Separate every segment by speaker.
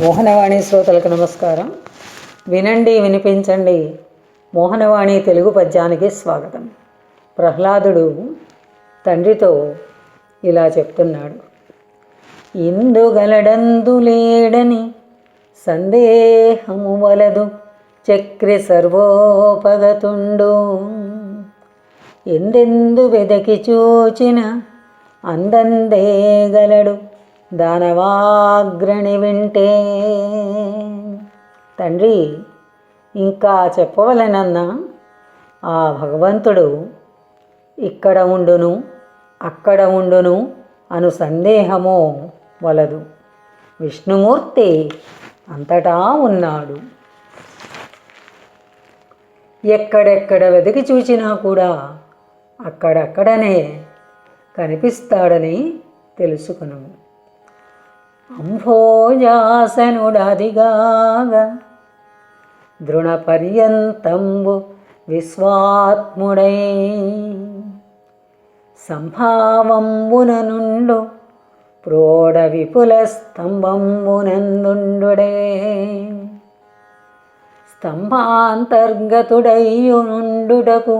Speaker 1: మోహనవాణి శ్రోతలకు నమస్కారం. వినండి వినిపించండి. మోహనవాణి తెలుగు పద్యానికి స్వాగతం. ప్రహ్లాదుడు తండ్రితో ఇలా చెప్తున్నాడు. ఇందుగలడందు లేడని సందేహము వలదు చక్రి సర్వోపగతుండు. ఎందెందు వెదకి చూచిన అందందే గలడు దానవాగ్రణి వింటే. తండ్రి ఇంకా చెప్పవలెనన్నా ఆ భగవంతుడు ఇక్కడ ఉండును అక్కడ ఉండును అను సందేహము వలదు. విష్ణుమూర్తి అంతటా ఉన్నాడు. ఎక్కడెక్కడ వెతికి చూచినా కూడా అక్కడక్కడనే కనిపిస్తాడని తెలుసుకును అంభోజాసనుడదిగాగా దృఢపర్యంతంబు విశ్వాత్ముడై సంభావంబున నుండు ప్రోడ విపుల స్తంభంబునందుండుడే స్తంభాంతర్గతుడయ్యునుండుటకు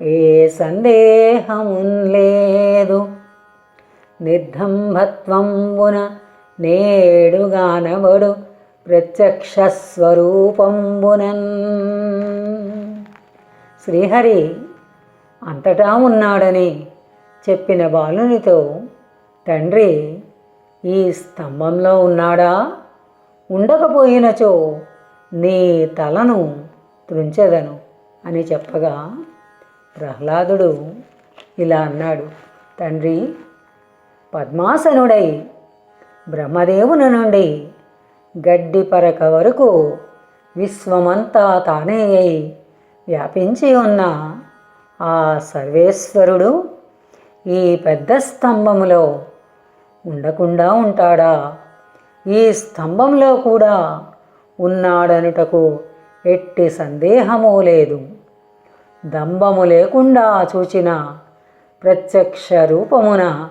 Speaker 1: ఏ సందేహమున్ లేదు నిర్ధంభత్వంబున నేడుగానబడు ప్రత్యక్షస్వరూపంబునన్ శ్రీహరి అంతటా ఉన్నాడని చెప్పిన బాలునితో తండ్రి ఈ స్తంభంలో ఉన్నాడా? ఉండకపోయినచో నీ తలను త్రుంచెదను అని చెప్పగా ప్రహ్లాదుడు ఇలా అన్నాడు తండ్రి పద్మాసనుడై బ్రహ్మదేవుని నుండి గడ్డి పరక వరకు విశ్వమంతా తానే అయి వ్యాపించి ఉన్న ఆ సర్వేశ్వరుడు ఈ పెద్ద స్తంభములో ఉండకుండా ఉంటాడా? ఈ స్తంభంలో కూడా ఉన్నాడనుటకు ఎట్టి సందేహము లేదు. దంభము లేకుండా చూచిన ప్రత్యక్ష రూపమున